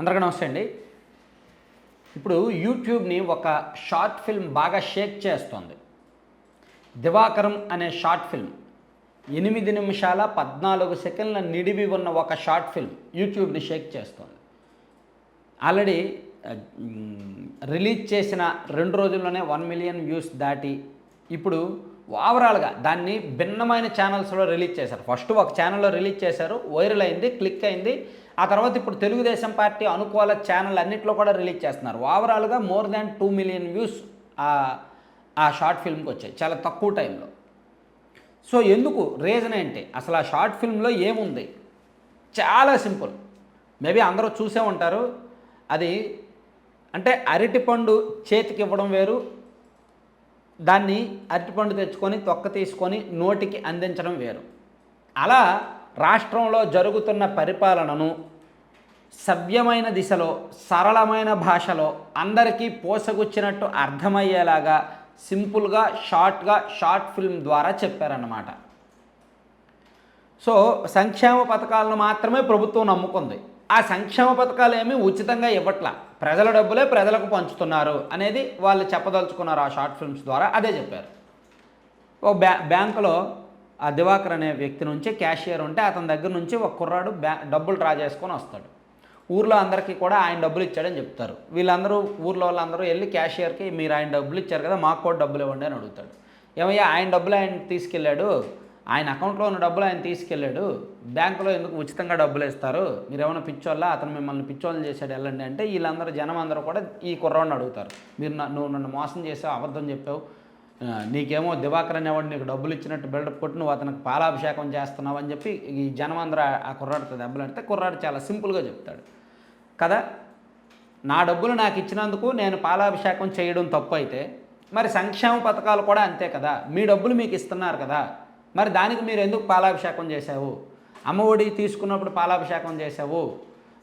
అందరికీ నమస్తే అండి. ఇప్పుడు యూట్యూబ్ని ఒక షార్ట్ ఫిల్మ్ బాగా షేక్ చేస్తోంది. దివాకరం అనే షార్ట్ ఫిల్మ్. ఎనిమిది నిమిషాల పద్నాలుగు సెకండ్ల నిడివి ఉన్న ఒక షార్ట్ ఫిల్మ్ యూట్యూబ్ని షేక్ చేస్తోంది. ఆల్రెడీ రిలీజ్ చేసిన రెండు రోజుల్లోనే వన్ మిలియన్ వ్యూస్ దాటి ఇప్పుడు ఓవరాల్గా దాన్ని భిన్నమైన ఛానల్స్లో రిలీజ్ చేశారు. ఫస్ట్ ఒక ఛానల్లో రిలీజ్ చేశారు వైరల్ అయింది క్లిక్ అయింది. ఆ తర్వాత ఇప్పుడు తెలుగుదేశం పార్టీ అనుకూల ఛానల్ అన్నింటిలో కూడా రిలీజ్ చేస్తున్నారు. ఓవరాల్గా more than two million views ఆ షార్ట్ ఫిల్మ్కి వచ్చాయి. చాలా తక్కువ టైంలో సో ఎందుకు? రీజన్ ఏంటి? అసలు ఆ షార్ట్ ఫిల్మ్లో ఏముంది? చాలా సింపుల్ మేబీ అందరూ చూసే ఉంటారు. అది అంటే అరటిపండు చేతికి ఇవ్వడం వేరు దాన్ని అరటిపండు తెచ్చుకొని తొక్క తీసుకొని నోటికి అందించడం వేరు. అలా రాష్ట్రంలో జరుగుతున్న పరిపాలనను సవ్యమైన దిశలో సరళమైన భాషలో అందరికీ పోసగుచ్చినట్టు అర్థమయ్యేలాగా సింపుల్గా షార్ట్గా షార్ట్ ఫిల్మ్ ద్వారా చెప్పారన్నమాట. సో సంక్షేమ పథకాలను మాత్రమే ప్రభుత్వం నమ్ముకుంది. ఆ సంక్షేమ పథకాలు ఏమీ ఉచితంగా ఇవ్వట్ల. ప్రజల డబ్బులే ప్రజలకు పంచుతున్నారు అనేది వాళ్ళు చెప్పదలుచుకున్నారు ఆ షార్ట్ ఫిల్మ్స్ ద్వారా. అదే చెప్పారు. ఓ బ్యా బ్యాంకులో ఆ దివాకర్ అనే వ్యక్తి నుంచి క్యాషియర్ ఉంటే అతని దగ్గర నుంచి ఒక కుర్రాడు బ్యా డబ్బులు డ్రా చేసుకొని వస్తాడు. ఊర్లో అందరికీ కూడా ఆయన డబ్బులు ఇచ్చాడని చెప్తారు. వీళ్ళందరూ ఊర్లో వాళ్ళందరూ వెళ్ళి క్యాషియర్కి మీరు ఆయన డబ్బులు ఇచ్చారు కదా మాకు కూడా డబ్బులు ఇవ్వండి అని అడుగుతాడు. ఏమయ్యా ఆయన డబ్బులు ఆయన తీసుకెళ్ళాడు. ఆయన అకౌంట్లో ఉన్న డబ్బులు ఆయన తీసుకెళ్ళాడు. బ్యాంకులో ఎందుకు ఉచితంగా డబ్బులు ఇస్తారు? మీరు ఏమైనా పిచ్చోళ్ళ? అతను మిమ్మల్ని పిచ్చోళ్ళని చేశాడు వెళ్ళండి అంటే వీళ్ళందరూ జనం అందరూ కూడా ఈ కుర్రవాడిని అడుగుతారు. మీరు నువ్వు నన్ను మోసం చేసావు అబద్ధం చెప్పావు. నీకేమో దివాకర్ అనేవాడు నీకు డబ్బులు ఇచ్చినట్టు బిల్డప్ కొట్టి నువ్వు అతనికి పాలాభిషేకం చేస్తున్నావు అని చెప్పి ఈ జనం అందరూ ఆ- ఆ దెబ్బలు దెబ్బలాడితే కుర్రాడు చాలా సింపుల్గా చెప్తాడు. కదా? నా డబ్బులు నాకు ఇచ్చినందుకు నేను పాలాభిషేకం చేయడం తప్పు అయితే మరి సంక్షేమ పథకాలు కూడా అంతే కదా? మీ డబ్బులు మీకు ఇస్తున్నారు కదా? మరి దానికి మీరు ఎందుకు పాలాభిషేకం చేశావు? అమ్మఒడి తీసుకున్నప్పుడు పాలాభిషేకం చేశావు.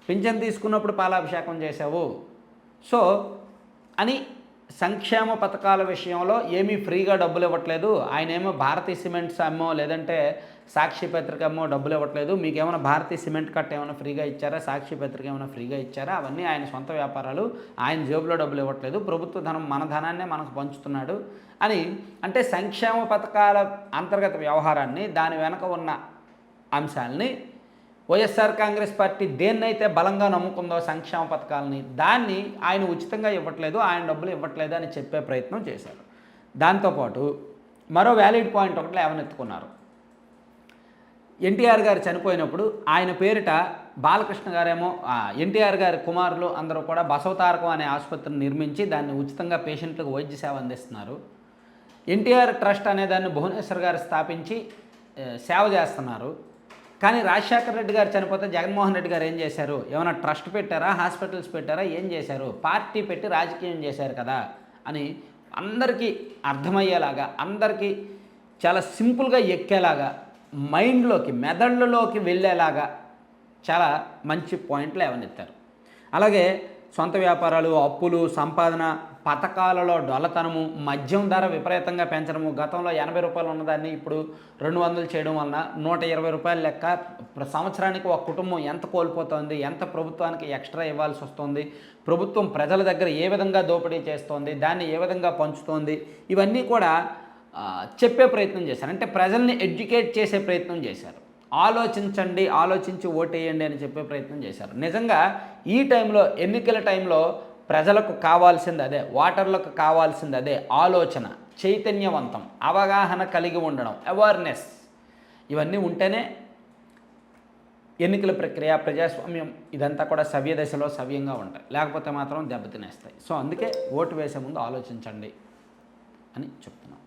పింఛన్ తీసుకున్నప్పుడు పాలాభిషేకం చేశావు. సో అని సంక్షేమ పథకాల విషయంలో ఏమీ ఫ్రీగా డబ్బులు ఇవ్వట్లేదు. ఆయన ఏమో భారతీయ సిమెంట్స్ అమ్మో లేదంటే సాక్షి పత్రిక అమ్మో డబ్బులు ఇవ్వట్లేదు. మీకు ఏమైనా భారతీయ సిమెంట్ కట్ట ఏమైనా ఫ్రీగా ఇచ్చారా? సాక్షి పత్రిక ఏమైనా ఫ్రీగా ఇచ్చారా? అవన్నీ ఆయన సొంత వ్యాపారాలు. ఆయన జేబులో డబ్బులు ఇవ్వట్లేదు. ప్రభుత్వ ధనం మన ధనాన్నే మనకు పంచుతున్నాడు అని. అంటే సంక్షేమ పథకాల అంతర్గత వ్యవహారాన్ని దాని వెనక ఉన్న అంశాలని వైఎస్ఆర్ కాంగ్రెస్ పార్టీ దేన్నైతే బలంగా నమ్ముకుందో సంక్షేమ పథకాలని దాన్ని ఆయన ఉచితంగా ఇవ్వట్లేదు ఆయన డబ్బులు ఇవ్వట్లేదు అని చెప్పే ప్రయత్నం చేశారు. దాంతోపాటు మరో వ్యాలిడ్ పాయింట్ ఒకటి లేవనెత్తుకున్నారు. ఎన్టీఆర్ గారు చనిపోయినప్పుడు ఆయన పేరిట బాలకృష్ణ గారేమో ఎన్టీఆర్ గారి కుమారులు అందరూ కూడా బసవతారకం అనే ఆసుపత్రిని నిర్మించి దాన్ని ఉచితంగా పేషెంట్లకు వైద్య సేవ అందిస్తున్నారు. ఎన్టీఆర్ ట్రస్ట్ అనే దాన్ని భువనేశ్వర్ గారు స్థాపించి సేవ చేస్తున్నారు. కానీ రాజశేఖర రెడ్డి గారు చనిపోతే జగన్మోహన్ రెడ్డి గారు ఏం చేశారు? ఏమైనా ట్రస్ట్ పెట్టారా? హాస్పిటల్స్ పెట్టారా? ఏం చేశారు? పార్టీ పెట్టి రాజకీయం చేశారు కదా అని అందరికీ అర్థమయ్యేలాగా అందరికీ చాలా సింపుల్గా ఎక్కేలాగా మైండ్లోకి మెదళ్ళలోకి వెళ్ళేలాగా చాలా మంచి పాయింట్లు ఏవనెత్తారు అలాగే సొంత వ్యాపారాలు అప్పులు సంపాదన పథకాలలో డొల్లతనము మద్యం ధర విపరీతంగా పెంచడము గతంలో ఎనభై రూపాయలు ఉన్నదాన్ని ఇప్పుడు రెండు వందలు చేయడం వలన నూట ఇరవై రూపాయల లెక్క సంవత్సరానికి ఒక కుటుంబం ఎంత కోల్పోతోంది ఎంత ప్రభుత్వానికి ఎక్స్ట్రా ఇవ్వాల్సి వస్తుంది ప్రభుత్వం ప్రజల దగ్గర ఏ విధంగా దోపిడీ చేస్తోంది దాన్ని ఏ విధంగా పంచుతోంది ఇవన్నీ కూడా చెప్పే ప్రయత్నం చేశారు. అంటే ప్రజల్ని ఎడ్యుకేట్ చేసే ప్రయత్నం చేశారు. ఆలోచించండి ఆలోచించి ఓటేయండి అని చెప్పే ప్రయత్నం చేశారు. నిజంగా ఈ టైంలో ఎన్నికల టైంలో ప్రజలకు కావాల్సింది అదే వాటర్లకు కావాల్సింది అదే ఆలోచన చైతన్యవంతం అవగాహన కలిగి ఉండడం అవేర్నెస్ ఇవన్నీ ఉంటేనే ఎన్నికల ప్రక్రియ ప్రజాస్వామ్యం ఇదంతా కూడా సవ్య దశలో సవ్యంగా ఉంటాయి. లేకపోతే మాత్రం దెబ్బతినేస్తాయి సో అందుకే ఓటు వేసే ముందు ఆలోచించండి అని చెప్తున్నాం.